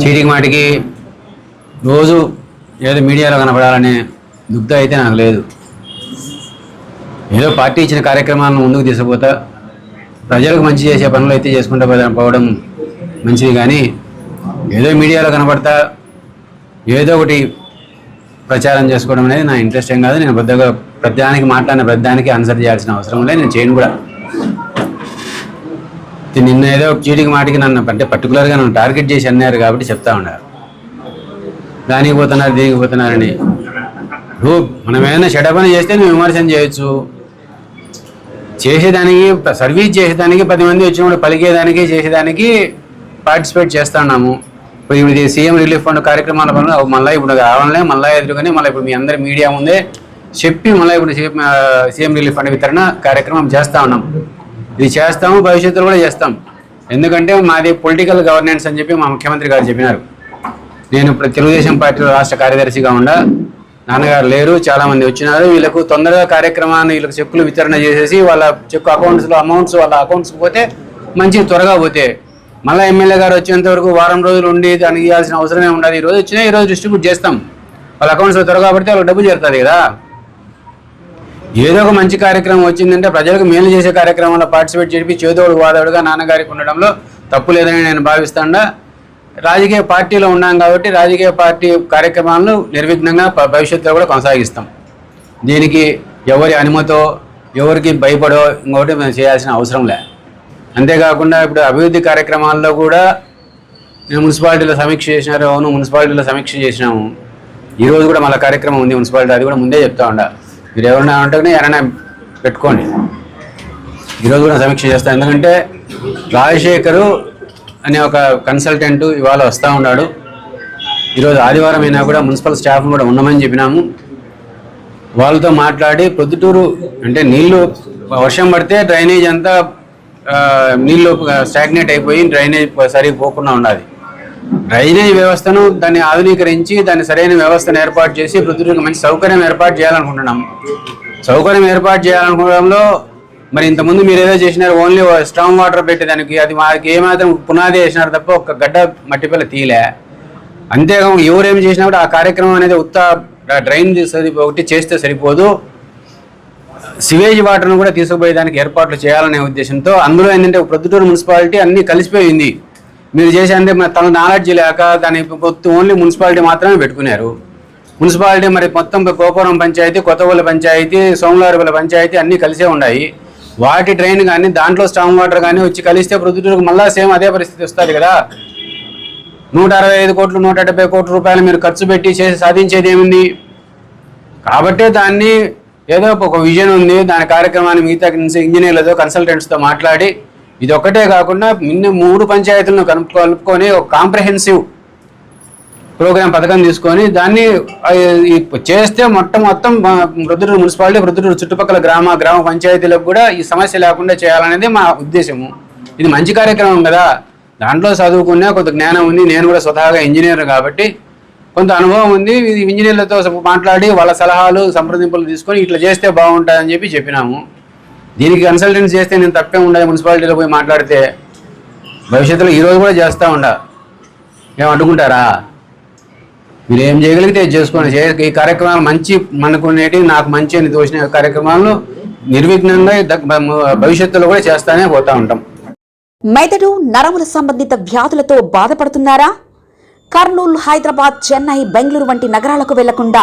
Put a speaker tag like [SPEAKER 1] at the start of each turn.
[SPEAKER 1] చీటికి మాటికి రోజు ఏదో మీడియాలో కనపడాలనే దుగ్ధ అయితే నాకు లేదు. ఏదో పార్టీ ఇచ్చిన కార్యక్రమాలను ముందుకు తీసుకుపోతా ప్రజలకు మంచి చేసే పనులు అయితే చేసుకుంటూ పోవడం మంచిది కానీ ఏదో మీడియాలో కనపడతా ఏదో ఒకటి ప్రచారం చేసుకోవడం అనేది నా ఇంట్రెస్ట్ ఏం కాదు. నేను పెద్దగా ప్రతిదానికి మాట్లాడిన ప్రతిదానికి ఆన్సర్ చేయాల్సిన అవసరం లేదు. నేను చేయను కూడా. నిన్న ఏదో చీటికి మాటికి నన్ను అంటే పర్టికులర్గా నన్ను టార్గెట్ చేసి అన్నారు కాబట్టి చెప్తా ఉన్నారు. దానికి పోతున్నారు దీనికి పోతున్నారని. ఇప్పుడు మనం ఏదైనా షడపని చేస్తే నువ్వు విమర్శన చేయొచ్చు. చేసేదానికి సర్వీస్ చేసేదానికి పది మంది వచ్చినప్పుడు పలికేదానికి చేసేదానికి పార్టిసిపేట్ చేస్తా ఉన్నాము. ఇప్పుడు ఇది సీఎం రిలీఫ్ ఫండ్ కార్యక్రమాల పనులు మళ్ళీ ఇప్పుడు కావాలనే మళ్ళీ ఎదురుగానే మళ్ళీ ఇప్పుడు మీ అందరి మీడియా ముందే చెప్పి మళ్ళీ ఇప్పుడు సీఎం సీఎం రిలీఫ్ ఫండ్ వితరణ కార్యక్రమం చేస్తా ఉన్నాం. ఇది చేస్తాము భవిష్యత్తులో కూడా చేస్తాం. ఎందుకంటే మాది పొలిటికల్ గవర్నెన్స్ అని చెప్పి మా ముఖ్యమంత్రి గారు చెప్పినారు. నేను ఇప్పుడు తెలుగుదేశం పార్టీలో రాష్ట్ర కార్యదర్శిగా ఉండా నాన్నగారు లేరు చాలామంది వచ్చినారు. వీళ్ళకు తొందరగా కార్యక్రమాన్ని వీళ్ళకి చెక్కులు వితరణ చేసేసి వాళ్ళ చెక్కు అకౌంట్స్లో అమౌంట్స్ వాళ్ళ అకౌంట్స్కి పోతే మంచి త్వరగా పోతే. మళ్ళీ ఎమ్మెల్యే గారు వచ్చేంత వరకు వారం రోజులు ఉండి దానికి ఇవ్వాల్సిన అవసరమే ఉండదు. ఈ రోజు వచ్చినా ఈ రోజు డిస్ట్రిబ్యూట్ చేస్తాం. వాళ్ళ అకౌంట్స్లో త్వరగా పడితే వాళ్ళకి డబ్బు చేరుతుంది కదా. ఏదో ఒక మంచి కార్యక్రమం వచ్చిందంటే ప్రజలకు మేలు చేసే కార్యక్రమంలో పార్టిసిపేట్ చేసి చేదోడు వాదోడుగా నాన్నగారికి ఉండడంలో తప్పు లేదని నేను భావిస్తాను రాజకీయ పార్టీలో ఉన్నాం కాబట్టి రాజకీయ పార్టీ కార్యక్రమాలను నిర్విఘ్నంగా భవిష్యత్తులో కూడా కొనసాగిస్తాం. దీనికి ఎవరి అనుమతో ఎవరికి భయపడో ఇంకొకటి మేము చేయాల్సిన అవసరం లే. అంతేకాకుండా ఇప్పుడు అభివృద్ధి కార్యక్రమాల్లో కూడా నేను మున్సిపాలిటీలో సమీక్ష చేసినారు అవును మున్సిపాలిటీలో సమీక్ష చేసినాము. ఈరోజు కూడా మళ్ళీ కార్యక్రమం ఉంది మున్సిపాలిటీ అది కూడా ముందే చెప్తా ఉండ. మీరు ఎవరన్నా ఉంటే ఎవరైనా పెట్టుకోండి ఈరోజు కూడా సమీక్ష చేస్తాను ఎందుకంటే రాజశేఖరు అనే ఒక కన్సల్టెంట్ ఇవాళ వస్తూ ఉన్నాడు. ఈరోజు ఆదివారం అయినా కూడా మున్సిపల్ స్టాఫ్ కూడా ఉండమని చెప్పినాము. వాళ్ళతో మాట్లాడి ప్రొద్దుటూరు అంటే నీళ్ళు వర్షం పడితే డ్రైనేజ్ అంతా నీళ్ళు నీళ్ళు స్టాగ్నేట్ అయిపోయి డ్రైనేజ్ సరిగ్గా పోకుండా ఉండాలి. డ్రైనేజ్ వ్యవస్థను దాన్ని ఆధునీకరించి దాన్ని సరైన వ్యవస్థను ఏర్పాటు చేసి ప్రొద్దుటూరుకు మంచి సౌకర్యం ఏర్పాటు చేయాలనుకుంటున్నాం. సౌకర్యం ఏర్పాటు చేయాలనుకోవడంలో మరి ఇంతకుముందు మీరు ఏదో చేసినారు ఓన్లీ స్ట్రాంగ్ వాటర్ పెట్టేదానికి అది మాకు ఏమాత్రం పునాది వేసినారు తప్ప ఒక గడ్డ మట్టి పిల్ల తీలే. అంతేకాకుండా ఎవరేమి చేసినా కూడా ఆ కార్యక్రమం అనేది ఉత్త డ్రైన్ తీసేది ఒకటి చేస్తే సరిపోదు. సివేజ్ వాటర్ను కూడా తీసుకుపోయేదానికి ఏర్పాట్లు చేయాలనే ఉద్దేశంతో అందులో ఏంటంటే ప్రొద్దుటూరు మున్సిపాలిటీ అన్నీ కలిసిపోయింది. మీరు చేసేది తన నాలెడ్జ్ లేక దాని ఓన్లీ మున్సిపాలిటీ మాత్రమే పెట్టుకున్నారు. మున్సిపాలిటీ మరి మొత్తం గోపురం పంచాయతీ కొత్తగూల పంచాయతీ సోమవారిపల్లి పంచాయతీ అన్నీ కలిసే ఉన్నాయి. వాటి డ్రైన్ కానీ దాంట్లో స్టామ్ వాటర్ కానీ వచ్చి కలిస్తే ప్రొద్దుటూరుకు మళ్ళీ సేమ్ అదే పరిస్థితి వస్తుంది కదా. నూట అరవై ఐదు కోట్లు నూట డెబ్బై కోట్ల రూపాయలు మీరు ఖర్చు పెట్టి చేసి సాధించేది ఏముంది? కాబట్టే దాన్ని ఏదో ఒక విజన్ ఉంది. దాని కార్యక్రమాన్ని మిగతా ఇంజనీర్లతో కన్సల్టెంట్స్తో మాట్లాడి ఇది ఒక్కటే కాకుండా ఇన్ని మూడు పంచాయతీలను కలుపు కలుపుకొని ఒక కాంప్రహెన్సివ్ ప్రోగ్రామ్ పథకం తీసుకొని దాన్ని చేస్తే మొట్ట మొత్తం వృద్ధుడు మున్సిపాలిటీ వృద్ధుడు చుట్టుపక్కల గ్రామ గ్రామ పంచాయతీలకు కూడా ఈ సమస్య లేకుండా చేయాలనేది మా ఉద్దేశము. ఇది మంచి కార్యక్రమం కదా. దాంట్లో చదువుకునే కొంత జ్ఞానం ఉంది. నేను కూడా స్వతహాగా ఇంజనీర్ కాబట్టి కొంత అనుభవం ఉంది. ఇది ఇంజనీర్లతో మాట్లాడి వాళ్ళ సలహాలు సంప్రదింపులు తీసుకొని ఇట్లా చేస్తే బాగుంటుందని చెప్పి చెప్పినాము. దీనికి కన్సల్టెన్స్ చేస్తే నేను తప్పే ఉండదు మున్సిపాలిటీలో పోయి మాట్లాడితే భవిష్యత్తులో ఈరోజు కూడా చేస్తూ ఉండ. ఏం అడ్డుకుంటారా? మీరు ఏం చేయగలిగితే చేసుకోండి. ఈ కార్యక్రమాలు మంచి మనకునేటి నాకు మంచి అని తోచిన కార్యక్రమాలను నిర్విఘ్నంగా భవిష్యత్తులో కూడా చేస్తానే పోతా ఉంటాం.
[SPEAKER 2] మెదడు నరముల సంబంధిత వ్యాధులతో బాధపడుతున్నారా? కర్నూలు హైదరాబాద్ చెన్నై బెంగళూరు వంటి నగరాలకు వెళ్ళకుండా